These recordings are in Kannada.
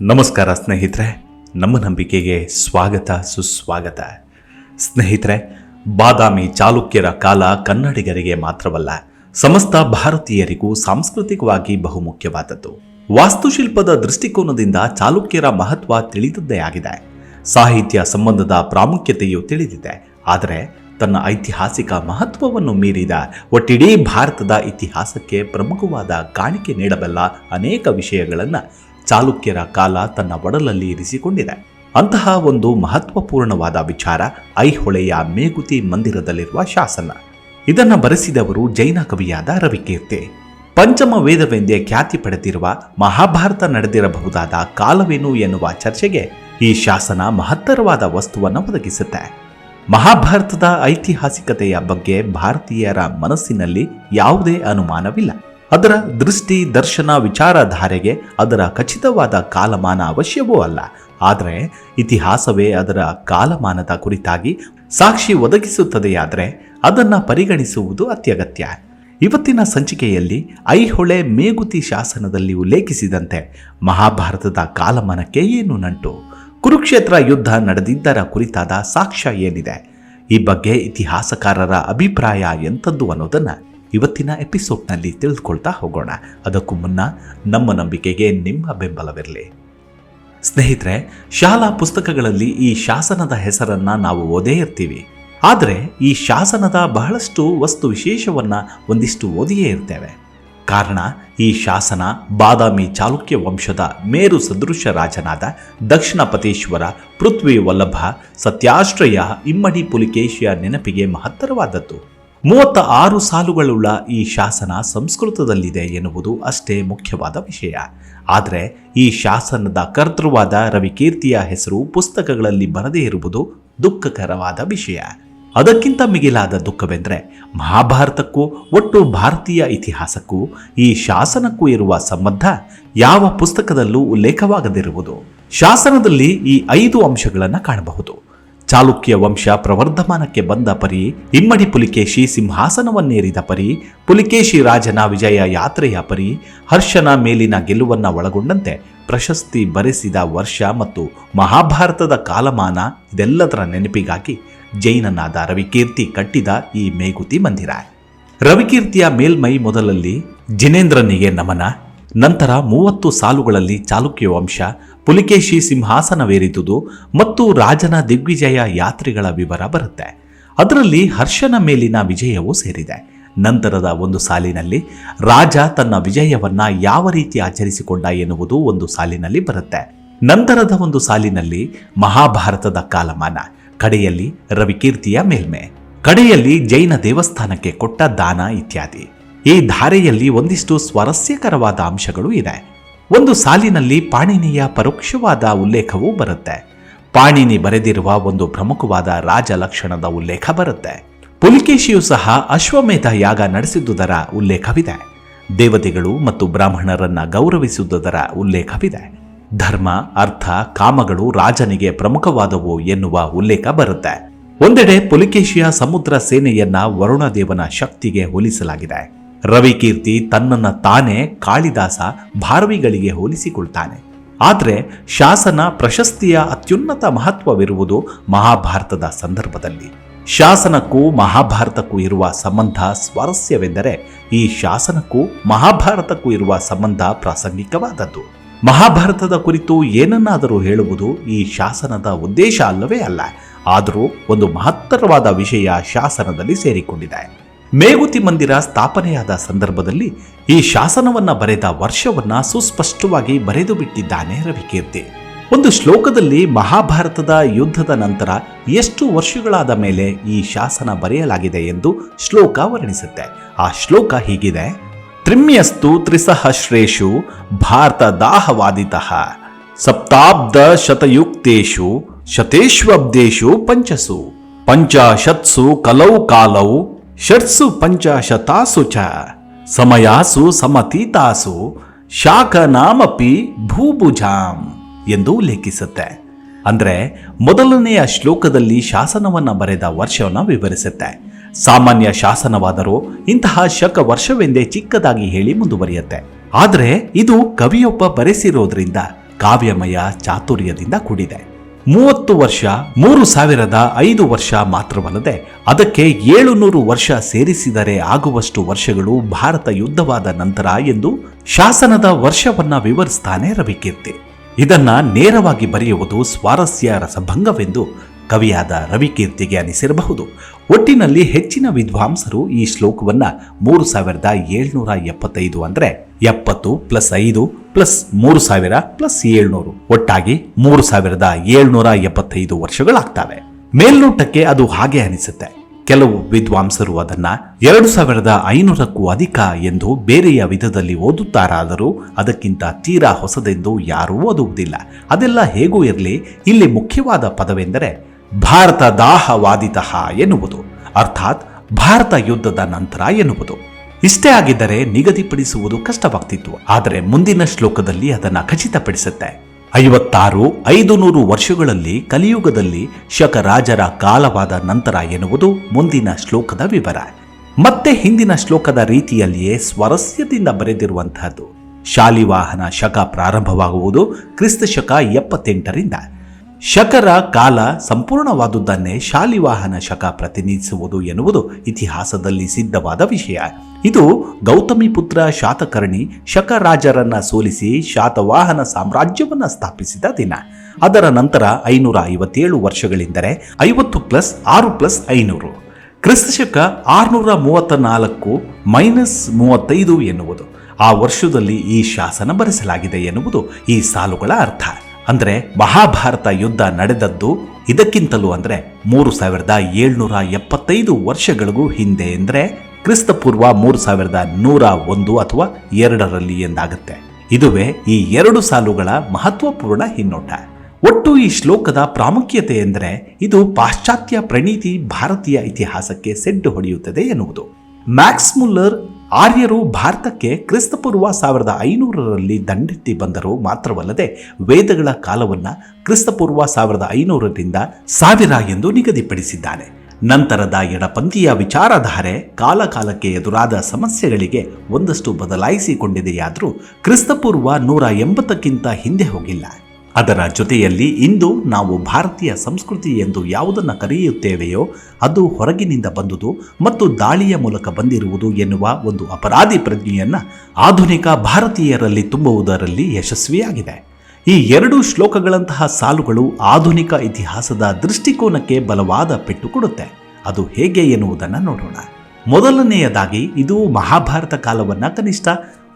ನಮಸ್ಕಾರ ಸ್ನೇಹಿತರೆ, ನಮ್ಮ ನಂಬಿಕೆಗೆ ಸ್ವಾಗತ, ಸುಸ್ವಾಗತ. ಸ್ನೇಹಿತರೆ, ಬಾದಾಮಿ ಚಾಲುಕ್ಯರ ಕಾಲ ಕನ್ನಡಿಗರಿಗೆ ಮಾತ್ರವಲ್ಲ, ಸಮಸ್ತ ಭಾರತೀಯರಿಗೂ ಸಾಂಸ್ಕೃತಿಕವಾಗಿ ಬಹುಮುಖ್ಯವಾದದ್ದು. ವಾಸ್ತುಶಿಲ್ಪದ ದೃಷ್ಟಿಕೋನದಿಂದ ಚಾಲುಕ್ಯರ ಮಹತ್ವ ತಿಳಿದದ್ದೇ ಆಗಿದೆ. ಸಾಹಿತ್ಯ ಸಂಬಂಧದ ಪ್ರಾಮುಖ್ಯತೆಯು ತಿಳಿದಿದೆ, ಆದರೆ ತನ್ನ ಐತಿಹಾಸಿಕ ಮಹತ್ವವನ್ನು ಮೀರಿದ ಒಟ್ಟಿಡೀ ಭಾರತದ ಇತಿಹಾಸಕ್ಕೆ ಪ್ರಮುಖವಾದ ಕಾಣಿಕೆ ನೀಡಬಲ್ಲ ಅನೇಕ ವಿಷಯಗಳನ್ನು ಚಾಲುಕ್ಯರ ಕಾಲ ತನ್ನ ಒಡಲಲ್ಲಿ ಇರಿಸಿಕೊಂಡಿದೆ. ಅಂತಹ ಒಂದು ಮಹತ್ವಪೂರ್ಣವಾದ ವಿಚಾರ ಐಹೊಳೆಯ ಮೇಗುತಿ ಮಂದಿರದಲ್ಲಿರುವ ಶಾಸನ. ಇದನ್ನು ಬರೆಸಿದವರು ಜೈನ ಕವಿಯಾದ ರವಿಕೀರ್ತಿ. ಪಂಚಮ ವೇದವೆಂದೇ ಖ್ಯಾತಿ ಪಡೆದಿರುವ ಮಹಾಭಾರತ ನಡೆದಿರಬಹುದಾದ ಕಾಲವೇನು ಎನ್ನುವ ಚರ್ಚೆಗೆ ಈ ಶಾಸನ ಮಹತ್ತರವಾದ ವಸ್ತುವನ್ನು ಒದಗಿಸುತ್ತೆ. ಮಹಾಭಾರತದ ಐತಿಹಾಸಿಕತೆಯ ಬಗ್ಗೆ ಭಾರತೀಯರ ಮನಸ್ಸಿನಲ್ಲಿ ಯಾವುದೇ ಅನುಮಾನವಿಲ್ಲ. ಅದರ ದೃಷ್ಟಿ, ದರ್ಶನ, ವಿಚಾರಧಾರೆಗೆ ಅದರ ಖಚಿತವಾದ ಕಾಲಮಾನ ಅವಶ್ಯವೂ ಅಲ್ಲ. ಆದರೆ ಇತಿಹಾಸವೇ ಅದರ ಕಾಲಮಾನದ ಕುರಿತಾಗಿ ಸಾಕ್ಷಿ ಒದಗಿಸುತ್ತದೆಯಾದರೆ ಅದನ್ನು ಪರಿಗಣಿಸುವುದು ಅತ್ಯಗತ್ಯ. ಇವತ್ತಿನ ಸಂಚಿಕೆಯಲ್ಲಿ ಐಹೊಳೆ ಮೇಗುತಿ ಶಾಸನದಲ್ಲಿ ಉಲ್ಲೇಖಿಸಿದಂತೆ ಮಹಾಭಾರತದ ಕಾಲಮಾನಕ್ಕೆ ಏನು ನಂಟು? ಕುರುಕ್ಷೇತ್ರ ಯುದ್ಧ ನಡೆದಿದ್ದರ ಕುರಿತಾದ ಸಾಕ್ಷ್ಯ ಏನಿದೆ? ಈ ಬಗ್ಗೆ ಇತಿಹಾಸಕಾರರ ಅಭಿಪ್ರಾಯ ಎಂಥದ್ದು ಅನ್ನೋದನ್ನು ಇವತ್ತಿನ ಎಪಿಸೋಡ್ನಲ್ಲಿ ತಿಳಿದುಕೊಳ್ತಾ ಹೋಗೋಣ. ಅದಕ್ಕೂ ಮುನ್ನ ನಮ್ಮ ನಂಬಿಕೆಗೆ ನಿಮ್ಮ ಬೆಂಬಲವಿರಲಿ. ಸ್ನೇಹಿತರೆ, ಶಾಲಾ ಪುಸ್ತಕಗಳಲ್ಲಿ ಈ ಶಾಸನದ ಹೆಸರನ್ನ ನಾವು ಓದೇ ಇರ್ತೀವಿ. ಆದರೆ ಈ ಶಾಸನದ ಬಹಳಷ್ಟು ವಸ್ತು ವಿಶೇಷವನ್ನ ಒಂದಿಷ್ಟು ಓದಿಯೇ ಇರ್ತೇವೆ. ಕಾರಣ, ಈ ಶಾಸನ ಬಾದಾಮಿ ಚಾಲುಕ್ಯ ವಂಶದ ಮೇರು ಸದೃಶ ರಾಜನಾದ ದಕ್ಷಿಣ ಪತೇಶ್ವರ ಪೃಥ್ವಿ ವಲ್ಲಭ ಸತ್ಯಾಶ್ರಯ ಇಮ್ಮಡಿ ಪುಲಿಕೇಶಿಯ ನೆನಪಿಗೆ ಮಹತ್ತರವಾದದ್ದು. ಮೂವತ್ತ ಆರು ಸಾಲುಗಳುಳ್ಳ ಈ ಶಾಸನ ಸಂಸ್ಕೃತದಲ್ಲಿದೆ ಎನ್ನುವುದು ಅಷ್ಟೇ ಮುಖ್ಯವಾದ ವಿಷಯ. ಆದರೆ ಈ ಶಾಸನದ ಕರ್ತೃವಾದ ರವಿಕೀರ್ತಿಯ ಹೆಸರು ಪುಸ್ತಕಗಳಲ್ಲಿ ಬರದೇ ಇರುವುದು ದುಃಖಕರವಾದ ವಿಷಯ. ಅದಕ್ಕಿಂತ ಮಿಗಿಲಾದ ದುಃಖವೆಂದರೆ ಮಹಾಭಾರತಕ್ಕೂ ಒಟ್ಟು ಭಾರತೀಯ ಇತಿಹಾಸಕ್ಕೂ ಈ ಶಾಸನಕ್ಕೂ ಇರುವ ಸಂಬಂಧ ಯಾವ ಪುಸ್ತಕದಲ್ಲೂ ಉಲ್ಲೇಖವಾಗದಿರುವುದು. ಶಾಸನದಲ್ಲಿ ಈ ಐದು ಅಂಶಗಳನ್ನು ಕಾಣಬಹುದು. ಚಾಲುಕ್ಯ ವಂಶ ಪ್ರವರ್ಧಮಾನಕ್ಕೆ ಬಂದ ಪರಿ, ಇಮ್ಮಡಿ ಪುಲಿಕೇಶಿ ಸಿಂಹಾಸನವನ್ನೇರಿದ ಪರಿ, ಪುಲಿಕೇಶಿ ರಾಜನ ವಿಜಯ ಯಾತ್ರೆಯ ಪರಿ, ಹರ್ಷನ ಮೇಲಿನ ಗೆಲುವನ್ನ ಒಳಗೊಂಡಂತೆ ಪ್ರಶಸ್ತಿ ಬರೆಸಿದ ವರ್ಷ ಮತ್ತು ಮಹಾಭಾರತದ ಕಾಲಮಾನ ಇದೆಲ್ಲದರ ನೆನಪಿಗಾಗಿ ಜೈನನಾದ ರವಿಕೀರ್ತಿ ಕಟ್ಟಿದ ಈ ಮೇಗುತಿ ಮಂದಿರ. ರವಿಕೀರ್ತಿಯ ಮೇಲ್ಮೈ ಮೊದಲಲ್ಲಿ ಜಿನೇಂದ್ರನಿಗೆ ನಮನ, ನಂತರ ಮೂವತ್ತು ಸಾಲುಗಳಲ್ಲಿ ಚಾಲುಕ್ಯ ವಂಶ ಪುಲಿಕೇಶಿ ಸಿಂಹಾಸನವೇರಿದುದು ಮತ್ತು ರಾಜನ ದಿಗ್ವಿಜಯ ಯಾತ್ರೆಗಳ ವಿವರ ಬರುತ್ತೆ. ಅದರಲ್ಲಿ ಹರ್ಷನ ಮೇಲಿನ ವಿಜಯವೂ ಸೇರಿದೆ. ನಂತರದ ಒಂದು ಸಾಲಿನಲ್ಲಿ ರಾಜ ತನ್ನ ವಿಜಯವನ್ನ ಯಾವ ರೀತಿ ಆಚರಿಸಿಕೊಂಡ ಎನ್ನುವುದು ಒಂದು ಸಾಲಿನಲ್ಲಿ ಬರುತ್ತೆ. ನಂತರದ ಒಂದು ಸಾಲಿನಲ್ಲಿ ಮಹಾಭಾರತದ ಕಾಲಮಾನ, ಕಡೆಯಲ್ಲಿ ರವಿಕೀರ್ತಿಯ ಮೇಲ್ಮೆ, ಕಡೆಯಲ್ಲಿ ಜೈನ ದೇವಸ್ಥಾನಕ್ಕೆ ಕೊಟ್ಟ ದಾನ ಇತ್ಯಾದಿ. ಈ ಧಾರೆಯಲ್ಲಿ ಒಂದಿಷ್ಟು ಸ್ವಾರಸ್ಯಕರವಾದ ಅಂಶಗಳು ಇದೆ. ಒಂದು ಸಾಲಿನಲ್ಲಿ ಪಾಣಿನಿಯ ಪರೋಕ್ಷವಾದ ಉಲ್ಲೇಖವೂ ಬರುತ್ತೆ. ಪಾಣಿನಿ ಬರೆದಿರುವ ಒಂದು ಪ್ರಮುಖವಾದ ರಾಜ ಲಕ್ಷಣದ ಉಲ್ಲೇಖ ಬರುತ್ತೆ. ಪುಲಿಕೇಶಿಯು ಸಹ ಅಶ್ವಮೇಧ ಯಾಗ ನಡೆಸಿದ್ದುದರ ಉಲ್ಲೇಖವಿದೆ. ದೇವತೆಗಳು ಮತ್ತು ಬ್ರಾಹ್ಮಣರನ್ನ ಗೌರವಿಸುವುದರ ಉಲ್ಲೇಖವಿದೆ. ಧರ್ಮ, ಅರ್ಥ, ಕಾಮಗಳು ರಾಜನಿಗೆ ಪ್ರಮುಖವಾದವು ಎನ್ನುವ ಉಲ್ಲೇಖ ಬರುತ್ತೆ. ಒಂದೆಡೆ ಪುಲಿಕೇಶಿಯ ಸಮುದ್ರ ಸೇನೆಯನ್ನ ವರುಣದೇವನ ಶಕ್ತಿಗೆ ಹೋಲಿಸಲಾಗಿದೆ. ರವಿಕೀರ್ತಿ ತನ್ನನ್ನ ತಾನೇ ಕಾಳಿದಾಸ ಭಾರವಿಗಳಿಗೆ ಹೋಲಿಸಿಕೊಳ್ತಾನೆ. ಆದರೆ ಶಾಸನ ಪ್ರಶಸ್ತಿಯ ಅತ್ಯುನ್ನತ ಮಹತ್ವವಿರುವುದು ಮಹಾಭಾರತದ ಸಂದರ್ಭದಲ್ಲಿ. ಶಾಸನಕ್ಕೂ ಮಹಾಭಾರತಕ್ಕೂ ಇರುವ ಸಂಬಂಧ ಸ್ವಾರಸ್ಯವೆಂದರೆ ಈ ಶಾಸನಕ್ಕೂ ಮಹಾಭಾರತಕ್ಕೂ ಇರುವ ಸಂಬಂಧ ಪ್ರಾಸಂಗಿಕವಾದದ್ದು. ಮಹಾಭಾರತದ ಕುರಿತು ಏನನ್ನಾದರೂ ಹೇಳುವುದು ಈ ಶಾಸನದ ಉದ್ದೇಶ ಅಲ್ಲವೇ ಅಲ್ಲ. ಆದರೂ ಒಂದು ಮಹತ್ತರವಾದ ವಿಷಯ ಶಾಸನದಲ್ಲಿ ಸೇರಿಕೊಂಡಿದೆ. ಮೇಗುತಿ ಮಂದಿರ ಸ್ಥಾಪನೆಯಾದ ಸಂದರ್ಭದಲ್ಲಿ ಈ ಶಾಸನವನ್ನ ಬರೆದ ವರ್ಷವನ್ನ ಸುಸ್ಪಷ್ಟವಾಗಿ ಬರೆದು ಬಿಟ್ಟಿದ್ದಾನೆ ರವಿಕೀರ್ತಿ. ಒಂದು ಶ್ಲೋಕದಲ್ಲಿ ಮಹಾಭಾರತದ ಯುದ್ಧದ ನಂತರ ಎಷ್ಟು ವರ್ಷಗಳಾದ ಮೇಲೆ ಈ ಶಾಸನ ಬರೆಯಲಾಗಿದೆ ಎಂದು ಶ್ಲೋಕ ವರ್ಣಿಸುತ್ತೆ. ಆ ಶ್ಲೋಕ ಹೀಗಿದೆ. ತ್ರಿಮ್ಯಸ್ತು ತ್ರಿಸಹಶ್ರೇಷು ಭಾರತ ದಾಹವಾದಿತ ಸಪ್ತಾಬ್ದ ಶತಯುಕ್ತೇಶು ಶತೇಶ್ವಬ್ದೇಶು ಪಂಚಸು ಪಂಚಾಶತ್ಸು ಕಲೌ ಕಾಲೌ ಷಟ್ಸು ಪಂಚಾಶತಾಸು ಚ, ಸಮಯಾಸು ಸಮತೀತಾಸು, ಶಾಖನಾಮಪಿ ಭೂಭುಜಾಂ ಎಂದು ಉಲ್ಲೇಖಿಸುತ್ತೆ ಅಂದ್ರೆ ಮೊದಲನೆಯ ಶ್ಲೋಕದಲ್ಲಿ ಶಾಸನವನ್ನ ಬರೆದ ವರ್ಷವನ್ನು ವಿವರಿಸುತ್ತೆ. ಸಾಮಾನ್ಯ ಶಾಸನವಾದರೂ ಇಂತಹ ಶಕ ವರ್ಷವೆಂದೇ ಚಿಕ್ಕದಾಗಿ ಹೇಳಿ ಮುಂದುವರಿಯುತ್ತೆ. ಆದರೆ ಇದು ಕವಿಯೊಬ್ಬ ಬರೆಸಿರೋದ್ರಿಂದ ಕಾವ್ಯಮಯ ಚಾತುರ್ಯದಿಂದ ಕೂಡಿದೆ. ಮೂವತ್ತು ವರ್ಷ, ಮೂರು ಸಾವಿರದ ಐದು ವರ್ಷ ಮಾತ್ರವಲ್ಲದೆ ಅದಕ್ಕೆ ಏಳುನೂರು ವರ್ಷ ಸೇರಿಸಿದರೆ ಆಗುವಷ್ಟು ವರ್ಷಗಳು ಭಾರತ ಯುದ್ಧವಾದ ನಂತರ ಎಂದು ಶಾಸನದ ವರ್ಷವನ್ನ ವಿವರಿಸ್ತಾನೆ ರವಿಕೀರ್ತಿ. ಇದನ್ನ ನೇರವಾಗಿ ಬರೆಯುವುದು ಸ್ವಾರಸ್ಯ ರಸಭಂಗವೆಂದು ಕವಿಯಾದ ರವಿಕೀರ್ತಿಗೆ ಅನಿಸಿರಬಹುದು. ಒಟ್ಟಿನಲ್ಲಿ ಹೆಚ್ಚಿನ ವಿದ್ವಾಂಸರು ಈ ಶ್ಲೋಕವನ್ನು ಮೂರು ಸಾವಿರದ ಏಳ್ನೂರ ಎಪ್ಪತ್ತೈದು ಅಂದರೆ ಎಪ್ಪತ್ತು ಪ್ಲಸ್ ಐದು ಪ್ಲಸ್ ಮೂರು ಸಾವಿರ ಪ್ಲಸ್ ಏಳ್ನೂರು. ಒಟ್ಟಾಗಿ ಮೂರು ಸಾವಿರದ ಏಳ್ನೂರ ಎಪ್ಪತ್ತೈದು ವರ್ಷಗಳಾಗ್ತವೆ. ಮೇಲ್ನೋಟಕ್ಕೆ ಅದು ಹಾಗೆ ಅನಿಸುತ್ತೆ. ಕೆಲವು ವಿದ್ವಾಂಸರು ಅದನ್ನ ಎರಡು ಸಾವಿರದ ಐನೂರಕ್ಕೂ ಅಧಿಕ ಎಂದು ಬೇರೆಯ ವಿಧದಲ್ಲಿ ಓದುತ್ತಾರಾದರೂ ಅದಕ್ಕಿಂತ ತೀರಾ ಹೊಸದೆಂದು ಯಾರೂ ಓದುವುದಿಲ್ಲ. ಅದೆಲ್ಲ ಹೇಗೂ ಇರಲಿ? ಇಲ್ಲಿ ಮುಖ್ಯವಾದ ಪದವೆಂದರೆ ಭಾರತ ದಾಹವಾದಿತಃ ಎನ್ನುವುದು, ಅರ್ಥಾತ್ ಭಾರತ ಯುದ್ಧದ ನಂತರ ಎನ್ನುವುದು. ಇಷ್ಟೇ ಆಗಿದ್ದರೆ ನಿಗದಿಪಡಿಸುವುದು ಕಷ್ಟವಾಗ್ತಿತ್ತು, ಆದರೆ ಮುಂದಿನ ಶ್ಲೋಕದಲ್ಲಿ ಅದನ್ನು ಖಚಿತಪಡಿಸುತ್ತೆ. ಐವತ್ತಾರು ಐದು ನೂರು ವರ್ಷಗಳಲ್ಲಿ ಕಲಿಯುಗದಲ್ಲಿ ಶಕರಾಜರ ಕಾಲವಾದ ನಂತರ ಎನ್ನುವುದು ಮುಂದಿನ ಶ್ಲೋಕದ ವಿವರ. ಮತ್ತೆ ಹಿಂದಿನ ಶ್ಲೋಕದ ರೀತಿಯಲ್ಲಿಯೇ ಸ್ವರಸ್ಯದಿಂದ ಬರೆದಿರುವಂತಹದ್ದು. ಶಾಲಿವಾಹನ ಶಕ ಪ್ರಾರಂಭವಾಗುವುದು ಕ್ರಿಸ್ತ ಶಕ ಎಪ್ಪತ್ತೆಂಟರಿಂದ. ಶಕರ ಕಾಲ ಸಂಪೂರ್ಣವಾದುದನ್ನೇ ಶಾಲಿವಾಹನ ಶಕ ಪ್ರತಿನಿಧಿಸುವುದು ಎನ್ನುವುದು ಇತಿಹಾಸದಲ್ಲಿ ಸಿದ್ಧವಾದ ವಿಷಯ. ಇದು ಗೌತಮಿ ಪುತ್ರ ಶಾತಕರ್ಣಿ ಶಕರಾಜರನ್ನ ಸೋಲಿಸಿ ಶಾತವಾಹನ ಸಾಮ್ರಾಜ್ಯವನ್ನ ಸ್ಥಾಪಿಸಿದ ದಿನ. ಅದರ ನಂತರ ಐನೂರ ಐವತ್ತೇಳು ವರ್ಷಗಳೆಂದರೆ ಐವತ್ತು ಪ್ಲಸ್ ಆರು ಪ್ಲಸ್ ಐನೂರು. ಕ್ರಿಸ್ತಶಕ ಆರುನೂರ ಮೂವತ್ತ ನಾಲ್ಕು ಮೈನಸ್ ಮೂವತ್ತೈದು ಎನ್ನುವುದು. ಆ ವರ್ಷದಲ್ಲಿ ಈ ಶಾಸನ ಬರೆಸಲಾಗಿದೆ ಎನ್ನುವುದು ಈ ಸಾಲುಗಳ ಅರ್ಥ. ಅಂದ್ರೆ ಮಹಾಭಾರತ ಯುದ್ಧ ನಡೆದದ್ದು ಇದಕ್ಕಿಂತಲೂ ಅಂದ್ರೆ ಮೂರು ಸಾವಿರದ ಏಳ್ನೂರ ಎಪ್ಪತ್ತೈದು ವರ್ಷಗಳಿಗೂ ಹಿಂದೆ ಅಂದ್ರೆ ಕ್ರಿಸ್ತಪೂರ್ವ ಮೂರು ಸಾವಿರದ ನೂರ ಒಂದು ಅಥವಾ ಎರಡರಲ್ಲಿ ಎಂದಾಗುತ್ತೆ. ಇದುವೇ ಈ ಎರಡು ಸಾಲುಗಳ ಮಹತ್ವಪೂರ್ಣ ಹಿನ್ನೋಟ. ಒಟ್ಟು ಈ ಶ್ಲೋಕದ ಪ್ರಾಮುಖ್ಯತೆ ಎಂದರೆ ಇದು ಪಾಶ್ಚಾತ್ಯ ಪ್ರಣೀತಿ ಭಾರತೀಯ ಇತಿಹಾಸಕ್ಕೆ ಸೆಡ್ಡು ಹೊಡೆಯುತ್ತದೆ ಎನ್ನುವುದು. ಮ್ಯಾಕ್ಸ್ ಮುಲ್ಲರ್ ಆರ್ಯರು ಭಾರತಕ್ಕೆ ಕ್ರಿಸ್ತಪೂರ್ವ ಸಾವಿರದ ಐನೂರರಲ್ಲಿ ದಂಡೆತ್ತಿ ಬಂದರು ಮಾತ್ರವಲ್ಲದೆ ವೇದಗಳ ಕಾಲವನ್ನ ಕ್ರಿಸ್ತಪೂರ್ವ ಸಾವಿರದ ಐನೂರರಿಂದ ಸಾವಿರ ಎಂದು ನಿಗದಿಪಡಿಸಿದ್ದಾನೆ. ನಂತರದ ಎಡಪಂಥೀಯ ವಿಚಾರಧಾರೆ ಕಾಲಕಾಲಕ್ಕೆ ಎದುರಾದ ಸಮಸ್ಯೆಗಳಿಗೆ ಒಂದಷ್ಟು ಬದಲಾಯಿಸಿಕೊಂಡಿದೆಯಾದರೂ ಕ್ರಿಸ್ತಪೂರ್ವ ನೂರ ಎಂಬತ್ತಕ್ಕಿಂತ ಹಿಂದೆ ಹೋಗಿಲ್ಲ. ಅದರ ಜೊತೆಯಲ್ಲಿ ಇಂದು ನಾವು ಭಾರತೀಯ ಸಂಸ್ಕೃತಿ ಎಂದು ಯಾವುದನ್ನು ಕರೆಯುತ್ತೇವೆಯೋ ಅದು ಹೊರಗಿನಿಂದ ಬಂದುದು ಮತ್ತು ದಾಳಿಯ ಮೂಲಕ ಬಂದಿರುವುದು ಎನ್ನುವ ಒಂದು ಅಪರಾಧಿ ಪ್ರಜ್ಞೆಯನ್ನು ಆಧುನಿಕ ಭಾರತೀಯರಲ್ಲಿ ತುಂಬುವುದರಲ್ಲಿ ಯಶಸ್ವಿಯಾಗಿದೆ. ಈ ಎರಡು ಶ್ಲೋಕಗಳಂತಹ ಸಾಲುಗಳು ಆಧುನಿಕ ಇತಿಹಾಸದ ದೃಷ್ಟಿಕೋನಕ್ಕೆ ಬಲವಾದ ಪೆಟ್ಟು ಕೊಡುತ್ತೆ. ಅದು ಹೇಗೆ ಎನ್ನುವುದನ್ನು ನೋಡೋಣ. ಮೊದಲನೆಯದಾಗಿ ಇದು ಮಹಾಭಾರತ ಕಾಲವನ್ನು ಕನಿಷ್ಠ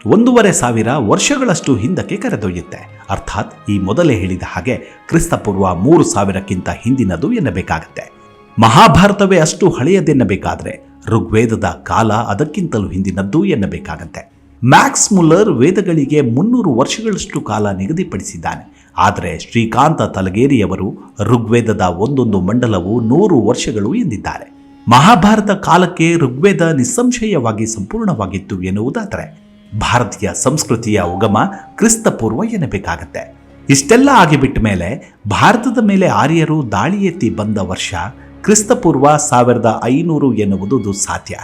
ಒಂದೂವರೆ ಸಾವಿರ ವರ್ಷಗಳಷ್ಟು ಹಿಂದಕ್ಕೆ ಕರೆದೊಯ್ಯುತ್ತೆ. ಅರ್ಥಾತ್ ಈ ಮೊದಲೇ ಹೇಳಿದ ಹಾಗೆ ಕ್ರಿಸ್ತಪೂರ್ವ ಮೂರು ಸಾವಿರಕ್ಕಿಂತ ಹಿಂದಿನದು ಎನ್ನಬೇಕಾಗತ್ತೆ. ಮಹಾಭಾರತವೇ ಅಷ್ಟು ಹಳೆಯದೆನ್ನಬೇಕಾದ್ರೆ ಋಗ್ವೇದದ ಕಾಲ ಅದಕ್ಕಿಂತಲೂ ಹಿಂದಿನದ್ದು ಎನ್ನಬೇಕಾಗತ್ತೆ. ಮ್ಯಾಕ್ಸ್ ಮುಲ್ಲರ್ ವೇದಗಳಿಗೆ ಮುನ್ನೂರು ವರ್ಷಗಳಷ್ಟು ಕಾಲ ನಿಗದಿಪಡಿಸಿದ್ದಾನೆ. ಆದರೆ ಶ್ರೀಕಾಂತ ತಲಗೇರಿಯವರು ಋಗ್ವೇದದ ಒಂದೊಂದು ಮಂಡಲವು ನೂರು ವರ್ಷಗಳು ಎಂದಿದ್ದಾರೆ. ಮಹಾಭಾರತ ಕಾಲಕ್ಕೆ ಋಗ್ವೇದ ನಿಸ್ಸಂಶಯವಾಗಿ ಸಂಪೂರ್ಣವಾಗಿತ್ತು ಎನ್ನುವುದಾದರೆ ಭಾರತೀಯ ಸಂಸ್ಕೃತಿಯ ಉಗಮ ಕ್ರಿಸ್ತಪೂರ್ವ ಎನ್ನಬೇಕಾಗತ್ತೆ. ಇಷ್ಟೆಲ್ಲ ಆಗಿಬಿಟ್ಟ ಮೇಲೆ ಭಾರತದ ಮೇಲೆ ಆರ್ಯರು ದಾಳಿ ಎತ್ತಿ ಬಂದ ವರ್ಷ ಕ್ರಿಸ್ತಪೂರ್ವ ಸಾವಿರದ ಐನೂರು ಎನ್ನುವುದು ಸಾಧ್ಯ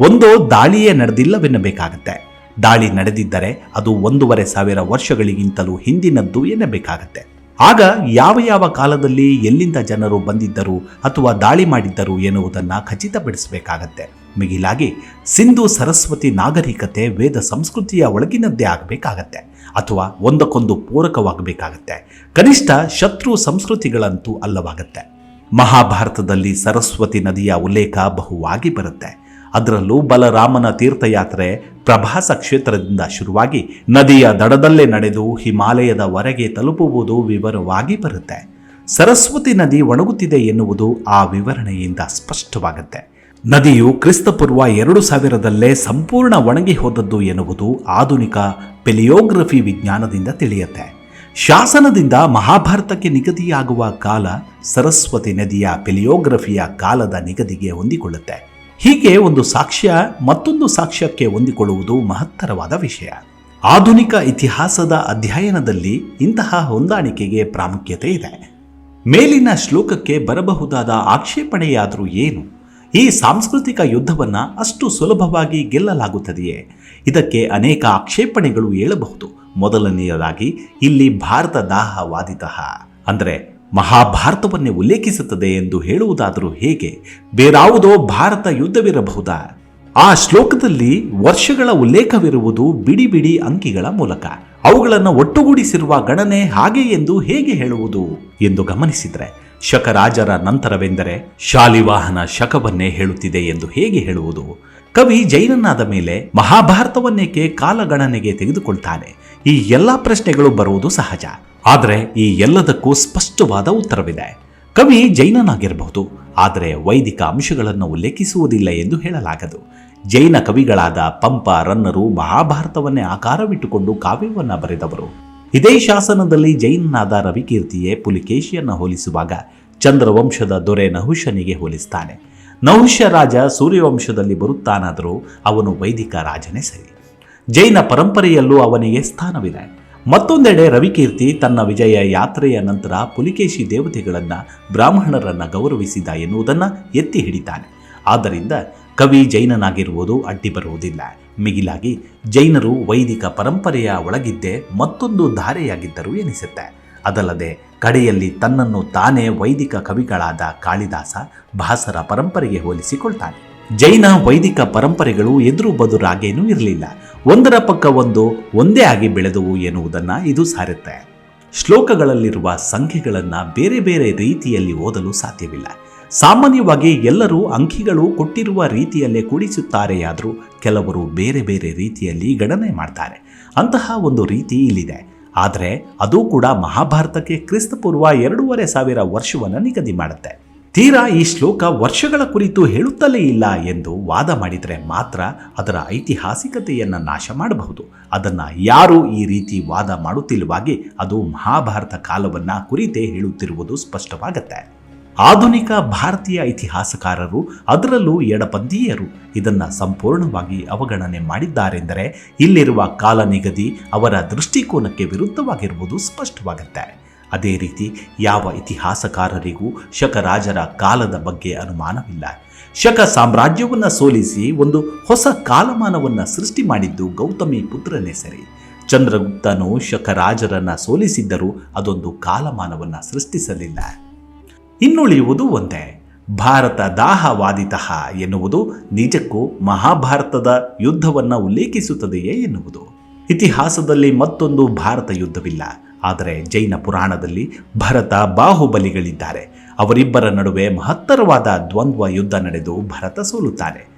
ಒಂದು ದಾಳಿಯೇ ನಡೆದಿಲ್ಲವೆನ್ನಬೇಕಾಗತ್ತೆ. ದಾಳಿ ನಡೆದಿದ್ದರೆ ಅದು ಒಂದೂವರೆ ಸಾವಿರ ವರ್ಷಗಳಿಗಿಂತಲೂ ಹಿಂದಿನದ್ದು ಎನ್ನಬೇಕಾಗತ್ತೆ. ಆಗ ಯಾವ ಯಾವ ಕಾಲದಲ್ಲಿ ಎಲ್ಲಿಂದ ಜನರು ಬಂದಿದ್ದರು ಅಥವಾ ದಾಳಿ ಮಾಡಿದ್ದರು ಎನ್ನುವುದನ್ನು ಖಚಿತಪಡಿಸಬೇಕಾಗತ್ತೆ. ಮಿಗಿಲಾಗಿ ಸಿಂಧು ಸರಸ್ವತಿ ನಾಗರಿಕತೆ ವೇದ ಸಂಸ್ಕೃತಿಯ ಒಳಗಿನದ್ದೇ ಆಗಬೇಕಾಗತ್ತೆ ಅಥವಾ ಒಂದಕ್ಕೊಂದು ಪೂರಕವಾಗಬೇಕಾಗತ್ತೆ. ಕನಿಷ್ಠ ಶತ್ರು ಸಂಸ್ಕೃತಿಗಳಂತೂ ಅಲ್ಲವಾಗತ್ತೆ. ಮಹಾಭಾರತದಲ್ಲಿ ಸರಸ್ವತಿ ನದಿಯ ಉಲ್ಲೇಖ ಬಹುವಾಗಿ ಬರುತ್ತೆ. ಅದರಲ್ಲೂ ಬಲರಾಮನ ತೀರ್ಥಯಾತ್ರೆ ಪ್ರಭಾಸ ಕ್ಷೇತ್ರದಿಂದ ಶುರುವಾಗಿ ನದಿಯ ದಡದಲ್ಲೇ ನಡೆದು ಹಿಮಾಲಯದವರೆಗೆ ತಲುಪುವುದು ವಿವರವಾಗಿ ಬರುತ್ತೆ. ಸರಸ್ವತಿ ನದಿ ಒಣಗುತ್ತಿದೆ ಎನ್ನುವುದು ಆ ವಿವರಣೆಯಿಂದ ಸ್ಪಷ್ಟವಾಗುತ್ತೆ. ನದಿಯು ಕ್ರಿಸ್ತಪೂರ್ವ ಎರಡು ಸಾವಿರದಲ್ಲೇ ಸಂಪೂರ್ಣ ಒಣಗಿ ಹೋದದ್ದು ಎನ್ನುವುದು ಆಧುನಿಕ ಪೆಲಿಯೋಗ್ರಫಿ ವಿಜ್ಞಾನದಿಂದ ತಿಳಿಯುತ್ತೆ. ಶಾಸನದಿಂದ ಮಹಾಭಾರತಕ್ಕೆ ನಿಗದಿಯಾಗುವ ಕಾಲ ಸರಸ್ವತಿ ನದಿಯ ಪೆಲಿಯೋಗ್ರಫಿಯ ಕಾಲದ ನಿಗದಿಗೆ ಹೊಂದಿಕೊಳ್ಳುತ್ತೆ. ಹೀಗೆ ಒಂದು ಸಾಕ್ಷ್ಯ ಮತ್ತೊಂದು ಸಾಕ್ಷ್ಯಕ್ಕೆ ಹೊಂದಿಕೊಳ್ಳುವುದು ಮಹತ್ತರವಾದ ವಿಷಯ. ಆಧುನಿಕ ಇತಿಹಾಸದ ಅಧ್ಯಯನದಲ್ಲಿ ಇಂತಹ ಹೊಂದಾಣಿಕೆಗೆ ಪ್ರಾಮುಖ್ಯತೆ ಇದೆ. ಮೇಲಿನ ಶ್ಲೋಕಕ್ಕೆ ಬರಬಹುದಾದ ಆಕ್ಷೇಪಣೆಯಾದರೂ ಏನು? ಈ ಸಾಂಸ್ಕೃತಿಕ ಯುದ್ಧವನ್ನು ಅಷ್ಟು ಸುಲಭವಾಗಿ ಗೆಲ್ಲಲಾಗುತ್ತದೆಯೇ? ಇದಕ್ಕೆ ಅನೇಕ ಆಕ್ಷೇಪಣೆಗಳು ಏಳಬಹುದು. ಮೊದಲನೆಯದಾಗಿ, ಇಲ್ಲಿ ಭಾರತ ದಾಹ ವಾದಿತಃ ಅಂದರೆ, ಮಹಾಭಾರತವನ್ನೇ ಉಲ್ಲೇಖಿಸುತ್ತದೆ ಎಂದು ಹೇಳುವುದಾದರೂ ಹೇಗೆ? ಬೇರಾವುದೋ ಭಾರತ ಯುದ್ಧವಿರಬಹುದಾ? ಆ ಶ್ಲೋಕದಲ್ಲಿ ವರ್ಷಗಳ ಉಲ್ಲೇಖವಿರುವುದು ಬಿಡಿ ಬಿಡಿ ಅಂಕಿಗಳ ಮೂಲಕ. ಅವುಗಳನ್ನು ಒಟ್ಟುಗೂಡಿಸಿರುವ ಗಣನೆ ಹಾಗೆ ಎಂದು ಹೇಗೆ ಹೇಳುವುದು? ಎಂದು ಗಮನಿಸಿದರೆ ಶಕರಾಜರ ನಂತರವೆಂದರೆ ಶಾಲಿವಾಹನ ಶಕವನ್ನೇ ಹೇಳುತ್ತಿದೆ ಎಂದು ಹೇಗೆ ಹೇಳುವುದು? ಕವಿ ಜೈನನಾದ ಮೇಲೆ ಮಹಾಭಾರತವನ್ನೇಕೆ ಕಾಲಗಣನೆಗೆ ತೆಗೆದುಕೊಳ್ತಾನೆ? ಈ ಎಲ್ಲ ಪ್ರಶ್ನೆಗಳು ಬರುವುದು ಸಹಜ. ಆದರೆ ಈ ಎಲ್ಲದಕ್ಕೂ ಸ್ಪಷ್ಟವಾದ ಉತ್ತರವಿದೆ. ಕವಿ ಜೈನನಾಗಿರಬಹುದು. ಆದರೆ ವೈದಿಕ ಅಂಶಗಳನ್ನು ಉಲ್ಲೇಖಿಸುವುದಿಲ್ಲ ಎಂದು ಹೇಳಲಾಗದು. ಜೈನ ಕವಿಗಳಾದ ಪಂಪ ರನ್ನರು ಮಹಾಭಾರತವನ್ನೇ ಆಕಾರವಿಟ್ಟುಕೊಂಡು ಕಾವ್ಯವನ್ನು ಬರೆದವರು. ಇದೇ ಶಾಸನದಲ್ಲಿ ಜೈನನಾದ ರವಿಕೀರ್ತಿಯೇ ಪುಲಿಕೇಶಿಯನ್ನು ಹೋಲಿಸುವಾಗ ಚಂದ್ರವಂಶದ ದೊರೆ ನಹುಶನಿಗೆ ಹೋಲಿಸ್ತಾನೆ. ನಹುಶ ರಾಜ ಸೂರ್ಯವಂಶದಲ್ಲಿ ಬರುತ್ತಾನಾದರೂ ಅವನು ವೈದಿಕ ರಾಜನೇ ಸರಿ. ಜೈನ ಪರಂಪರೆಯಲ್ಲೂ ಅವನಿಗೆ ಸ್ಥಾನವಿದೆ. ಮತ್ತೊಂದೆಡೆ ರವಿಕೀರ್ತಿ ತನ್ನ ವಿಜಯ ಯಾತ್ರೆಯ ನಂತರ ಪುಲಿಕೇಶಿ ದೇವತೆಗಳನ್ನು ಬ್ರಾಹ್ಮಣರನ್ನ ಗೌರವಿಸಿದ ಎನ್ನುವುದನ್ನು ಎತ್ತಿ ಹಿಡಿತಾನೆ. ಆದ್ದರಿಂದ ಕವಿ ಜೈನನಾಗಿರುವುದು ಅಡ್ಡಿ ಬರುವುದಿಲ್ಲ. ಮಿಗಿಲಾಗಿ ಜೈನರು ವೈದಿಕ ಪರಂಪರೆಯ ಒಳಗಿದ್ದೇ ಮತ್ತೊಂದು ಧಾರೆಯಾಗಿದ್ದರು ಎನಿಸುತ್ತೆ. ಅದಲ್ಲದೆ ಕಡೆಯಲ್ಲಿ ತನ್ನನ್ನು ತಾನೇ ವೈದಿಕ ಕವಿಗಳಾದ ಕಾಳಿದಾಸ ಭಾಸರ ಪರಂಪರೆಗೆ ಹೋಲಿಸಿಕೊಳ್ತಾನೆ. ಜೈನ ವೈದಿಕ ಪರಂಪರೆಗಳು ಎದುರು ಬದುರಾಗೇನೂ ಇರಲಿಲ್ಲ. ಒಂದರ ಪಕ್ಕ ಒಂದು, ಒಂದೇ ಆಗಿ ಬೆಳೆದವು ಎನ್ನುವುದನ್ನು ಇದು ಸಾರುತ್ತೆ. ಶ್ಲೋಕಗಳಲ್ಲಿರುವ ಸಂಖ್ಯೆಗಳನ್ನು ಬೇರೆ ಬೇರೆ ರೀತಿಯಲ್ಲಿ ಓದಲು ಸಾಧ್ಯವಿಲ್ಲ. ಸಾಮಾನ್ಯವಾಗಿ ಎಲ್ಲರೂ ಅಂಕಿಗಳು ಕೊಟ್ಟಿರುವ ರೀತಿಯಲ್ಲೇ ಕೂಡಿಸುತ್ತಾರೆಯಾದರೂ ಕೆಲವರು ಬೇರೆ ಬೇರೆ ರೀತಿಯಲ್ಲಿ ಗಣನೆ ಮಾಡ್ತಾರೆ. ಅಂತಹ ಒಂದು ರೀತಿ ಇಲ್ಲಿದೆ. ಆದರೆ ಅದು ಕೂಡ ಮಹಾಭಾರತಕ್ಕೆ ಕ್ರಿಸ್ತಪೂರ್ವ ಎರಡೂವರೆ ಸಾವಿರ ವರ್ಷವನ್ನು ನಿಗದಿ ಮಾಡುತ್ತೆ. ತೀರಾ ಈ ಶ್ಲೋಕ ವರ್ಷಗಳ ಕುರಿತು ಹೇಳುತ್ತಲೇ ಇಲ್ಲ ಎಂದು ವಾದ ಮಾಡಿದರೆ ಮಾತ್ರ ಅದರ ಐತಿಹಾಸಿಕತೆಯನ್ನು ನಾಶ ಮಾಡಬಹುದು. ಅದನ್ನು ಯಾರು ಈ ರೀತಿ ವಾದ ಮಾಡುತ್ತಿಲ್ಲವಾಗಿ ಅದು ಮಹಾಭಾರತ ಕಾಲವನ್ನು ಕುರಿತೇ ಹೇಳುತ್ತಿರುವುದು ಸ್ಪಷ್ಟವಾಗತ್ತೆ. ಆಧುನಿಕ ಭಾರತೀಯ ಇತಿಹಾಸಕಾರರು, ಅದರಲ್ಲೂ ಎಡಪಂಥೀಯರು ಇದನ್ನು ಸಂಪೂರ್ಣವಾಗಿ ಅವಗಣನೆ ಮಾಡಿದ್ದಾರೆಂದರೆ ಇಲ್ಲಿರುವ ಕಾಲ ನಿಗದಿ ಅವರ ದೃಷ್ಟಿಕೋನಕ್ಕೆ ವಿರುದ್ಧವಾಗಿರುವುದು ಸ್ಪಷ್ಟವಾಗುತ್ತೆ. ಅದೇ ರೀತಿ ಯಾವ ಇತಿಹಾಸಕಾರರಿಗೂ ಶಕರಾಜರ ಕಾಲದ ಬಗ್ಗೆ ಅನುಮಾನವಿಲ್ಲ. ಶಕ ಸಾಮ್ರಾಜ್ಯವನ್ನು ಸೋಲಿಸಿ ಒಂದು ಹೊಸ ಕಾಲಮಾನವನ್ನು ಸೃಷ್ಟಿ ಮಾಡಿದ್ದು ಗೌತಮಿ ಪುತ್ರನೇ ಸರಿ. ಚಂದ್ರಗುಪ್ತನು ಶಕರಾಜರನ್ನು ಸೋಲಿಸಿದ್ದರೂ ಅದೊಂದು ಕಾಲಮಾನವನ್ನು ಸೃಷ್ಟಿಸಲಿಲ್ಲ. ಇನ್ನುಳಿಯುವುದು ಒಂದೇ. ಭಾರತ ದಾಹವಾದಿತಃ ಎನ್ನುವುದು ನಿಜಕ್ಕೂ ಮಹಾಭಾರತದ ಯುದ್ಧವನ್ನು ಉಲ್ಲೇಖಿಸುತ್ತದೆಯೇ ಎನ್ನುವುದು. ಇತಿಹಾಸದಲ್ಲಿ ಮತ್ತೊಂದು ಭಾರತ ಯುದ್ಧವಿಲ್ಲ. ಆದರೆ ಜೈನ ಪುರಾಣದಲ್ಲಿ ಭರತ ಬಾಹುಬಲಿಗಳಿದ್ದಾರೆ. ಅವರಿಬ್ಬರ ನಡುವೆ ಮಹತ್ತರವಾದ ದ್ವಂದ್ವ ಯುದ್ಧ ನಡೆದು ಭರತ ಸೋಲುತ್ತಾನೆ.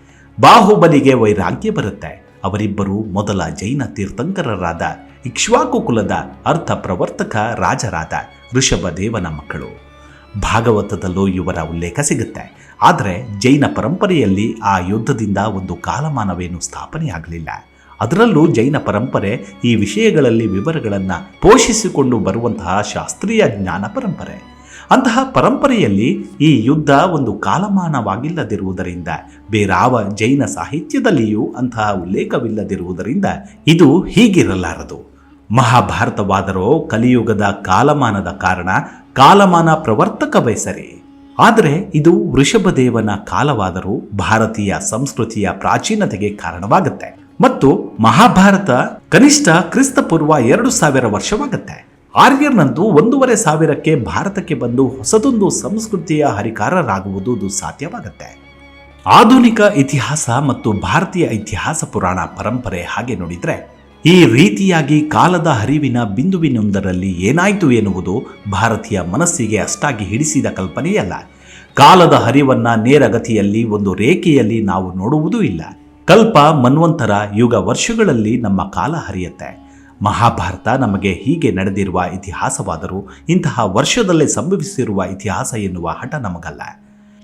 ಬಾಹುಬಲಿಗೆ ವೈರಾಗ್ಯ ಬರುತ್ತೆ. ಅವರಿಬ್ಬರು ಮೊದಲ ಜೈನ ತೀರ್ಥಂಕರರಾದ ಇಕ್ಷ್ವಾಕು ಕುಲದ ಅರ್ಥ ಪ್ರವರ್ತಕ ರಾಜರಾದ ಋಷಭದೇವನ ಮಕ್ಕಳು. ಭಾಗವತದಲ್ಲೂ ಇವರ ಉಲ್ಲೇಖ ಸಿಗುತ್ತೆ. ಆದರೆ ಜೈನ ಪರಂಪರೆಯಲ್ಲಿ ಆ ಯುದ್ಧದಿಂದ ಒಂದು ಕಾಲಮಾನವೇನು ಸ್ಥಾಪನೆಯಾಗಲಿಲ್ಲ. ಅದರಲ್ಲೂ ಜೈನ ಪರಂಪರೆ ಈ ವಿಷಯಗಳಲ್ಲಿ ವಿವರಗಳನ್ನು ಪೋಷಿಸಿಕೊಂಡು ಬರುವಂತಹ ಶಾಸ್ತ್ರೀಯ ಜ್ಞಾನ ಪರಂಪರೆ. ಅಂತಹ ಪರಂಪರೆಯಲ್ಲಿ ಈ ಯುದ್ಧ ಒಂದು ಕಾಲಮಾನವಾಗಿಲ್ಲದಿರುವುದರಿಂದ, ಬೇರಾವ ಜೈನ ಸಾಹಿತ್ಯದಲ್ಲಿಯೂ ಅಂತಹ ಉಲ್ಲೇಖವಿಲ್ಲದಿರುವುದರಿಂದ ಇದು ಹೀಗಿರಲಾರದು. ಮಹಾಭಾರತವಾದರೋ ಕಲಿಯುಗದ ಕಾಲಮಾನದ ಕಾರಣ ಕಾಲಮಾನ ಪ್ರವರ್ತಕವೇ ಸರಿ ಆದರೆ ಇದು ವೃಷಭದೇವನ ಕಾಲವಾದರೂ ಭಾರತೀಯ ಸಂಸ್ಕೃತಿಯ ಪ್ರಾಚೀನತೆಗೆ ಕಾರಣವಾಗುತ್ತೆ. ಮತ್ತು ಮಹಾಭಾರತ ಕನಿಷ್ಠ ಕ್ರಿಸ್ತಪೂರ್ವ ಎರಡು ಸಾವಿರ ವರ್ಷವಾಗುತ್ತೆ. ಆರ್ಯರ್ನಂತೂ ಒಂದೂವರೆ ಸಾವಿರಕ್ಕೆ ಭಾರತಕ್ಕೆ ಬಂದು ಹೊಸದೊಂದು ಸಂಸ್ಕೃತಿಯ ಹರಿಕಾರರಾಗುವುದು ಸಾಧ್ಯವಾಗುತ್ತೆ. ಆಧುನಿಕ ಇತಿಹಾಸ ಮತ್ತು ಭಾರತೀಯ ಇತಿಹಾಸ ಪುರಾಣ ಪರಂಪರೆ ಹಾಗೆ ನೋಡಿದ್ರೆ ಈ ರೀತಿಯಾಗಿ ಕಾಲದ ಹರಿವಿನ ಬಿಂದುವಿನೊಂದರಲ್ಲಿ ಏನಾಯಿತು ಎನ್ನುವುದು ಭಾರತೀಯ ಮನಸ್ಸಿಗೆ ಅಷ್ಟಾಗಿ ಹಿಡಿಸಿದ ಕಲ್ಪನೆಯಲ್ಲ. ಕಾಲದ ಹರಿವನ್ನ ನೇರಗತಿಯಲ್ಲಿ ಒಂದು ರೇಖೆಯಲ್ಲಿ ನಾವು ನೋಡುವುದೂ ಇಲ್ಲ. ಕಲ್ಪ ಮನ್ವಂತರ ಯುಗ ವರ್ಷಗಳಲ್ಲಿ ನಮ್ಮ ಕಾಲ ಹರಿಯುತ್ತೆ. ಮಹಾಭಾರತ ನಮಗೆ ಹೀಗೆ ನಡೆದಿರುವ ಇತಿಹಾಸವಾದರೂ ಇಂತಹ ವರ್ಷದಲ್ಲೇ ಸಂಭವಿಸಿರುವ ಇತಿಹಾಸ ಎನ್ನುವ ಹಠ ನಮಗಲ್ಲ.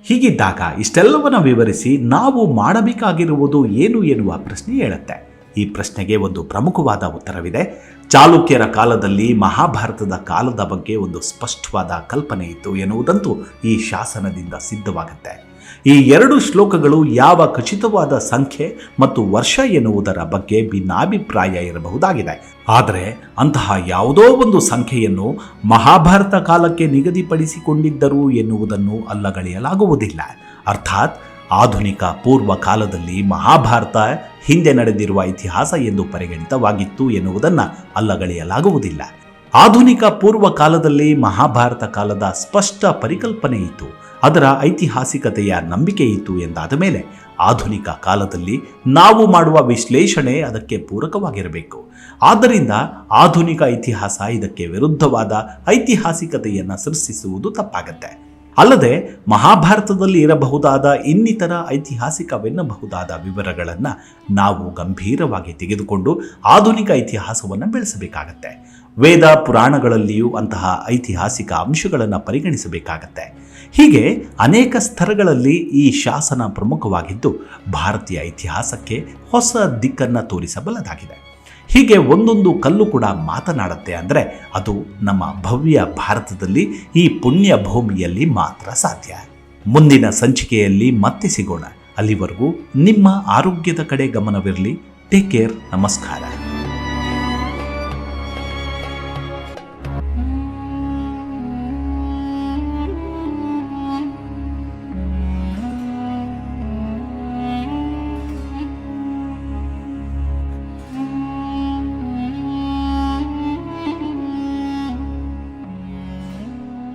ಹೀಗಿದ್ದಾಗ ಇಷ್ಟೆಲ್ಲವನ್ನ ವಿವರಿಸಿ ನಾವು ಮಾಡಬೇಕಾಗಿರುವುದು ಏನು ಎನ್ನುವ ಪ್ರಶ್ನೆ ಹೇಳುತ್ತೆ ಈ ಪ್ರಶ್ನೆಗೆ ಒಂದು ಪ್ರಮುಖವಾದ ಉತ್ತರವಿದೆ. ಚಾಲುಕ್ಯರ ಕಾಲದಲ್ಲಿ ಮಹಾಭಾರತದ ಕಾಲದ ಬಗ್ಗೆ ಒಂದು ಸ್ಪಷ್ಟವಾದ ಕಲ್ಪನೆ ಇತ್ತು ಎನ್ನುವುದಂತೂ ಈ ಶಾಸನದಿಂದ ಸಿದ್ಧವಾಗುತ್ತೆ. ಈ ಎರಡು ಶ್ಲೋಕಗಳು ಯಾವ ಖಚಿತವಾದ ಸಂಖ್ಯೆ ಮತ್ತು ವರ್ಷ ಎನ್ನುವುದರ ಬಗ್ಗೆ ಭಿನ್ನಾಭಿಪ್ರಾಯ ಇರಬಹುದಾಗಿದೆ. ಆದರೆ ಅಂತಹ ಯಾವುದೋ ಒಂದು ಸಂಖ್ಯೆಯನ್ನು ಮಹಾಭಾರತ ಕಾಲಕ್ಕೆ ನಿಗದಿಪಡಿಸಿಕೊಂಡಿದ್ದರು ಎನ್ನುವುದನ್ನು ಅಲ್ಲಗಳೆಯಲಾಗುವುದಿಲ್ಲ. ಅರ್ಥಾತ್ ಆಧುನಿಕ ಪೂರ್ವ ಕಾಲದಲ್ಲಿ ಮಹಾಭಾರತ ಹಿಂದೆ ನಡೆದಿರುವ ಇತಿಹಾಸ ಎಂದು ಪರಿಗಣಿತವಾಗಿತ್ತು ಎನ್ನುವುದನ್ನು ಅಲ್ಲಗಳೆಯಲಾಗುವುದಿಲ್ಲ. ಆಧುನಿಕ ಪೂರ್ವ ಕಾಲದಲ್ಲಿ ಮಹಾಭಾರತ ಕಾಲದ ಸ್ಪಷ್ಟ ಪರಿಕಲ್ಪನೆ ಇತ್ತು. ಅದರ ಐತಿಹಾಸಿಕತೆಯ ನಂಬಿಕೆ ಇತ್ತು ಎಂದಾದ ಮೇಲೆ ಆಧುನಿಕ ಕಾಲದಲ್ಲಿ ನಾವು ಮಾಡುವ ವಿಶ್ಲೇಷಣೆ ಅದಕ್ಕೆ ಪೂರಕವಾಗಿರಬೇಕು. ಆದ್ದರಿಂದ ಆಧುನಿಕ ಇತಿಹಾಸ ಇದಕ್ಕೆ ವಿರುದ್ಧವಾದ ಐತಿಹಾಸಿಕತೆಯನ್ನು ಸೃಷ್ಟಿಸುವುದು ತಪ್ಪಾಗತ್ತೆ. ಅಲ್ಲದೆ ಮಹಾಭಾರತದಲ್ಲಿ ಇರಬಹುದಾದ ಇನ್ನಿತರ ಐತಿಹಾಸಿಕವೆನ್ನಬಹುದಾದ ವಿವರಗಳನ್ನು ನಾವು ಗಂಭೀರವಾಗಿ ತೆಗೆದುಕೊಂಡು ಆಧುನಿಕ ಇತಿಹಾಸವನ್ನು ಬೆಳೆಸಬೇಕಾಗತ್ತೆ. ವೇದ ಪುರಾಣಗಳಲ್ಲಿಯೂ ಅಂತಹ ಐತಿಹಾಸಿಕ ಅಂಶಗಳನ್ನು ಪರಿಗಣಿಸಬೇಕಾಗತ್ತೆ. ಹೀಗೆ ಅನೇಕ ಸ್ತರಗಳಲ್ಲಿ ಈ ಶಾಸನ ಪ್ರಮುಖವಾಗಿದ್ದು ಭಾರತೀಯ ಇತಿಹಾಸಕ್ಕೆ ಹೊಸ ದಿಕ್ಕನ್ನು ತೋರಿಸಬಲ್ಲದಾಗಿದೆ. ಹೀಗೆ ಒಂದೊಂದು ಕಲ್ಲು ಕೂಡ ಮಾತನಾಡುತ್ತೆ ಅಂದರೆ ಅದು ನಮ್ಮ ಭವ್ಯ ಭಾರತದಲ್ಲಿ ಈ ಪುಣ್ಯ ಭೂಮಿಯಲ್ಲಿ ಮಾತ್ರ ಸಾಧ್ಯ. ಮುಂದಿನ ಸಂಚಿಕೆಯಲ್ಲಿ ಮತ್ತೆ ಸಿಗೋಣ. ಅಲ್ಲಿವರೆಗೂ ನಿಮ್ಮ ಆರೋಗ್ಯದ ಕಡೆ ಗಮನವಿರಲಿ. ಟೇಕ್ ಕೇರ್ ನಮಸ್ಕಾರ.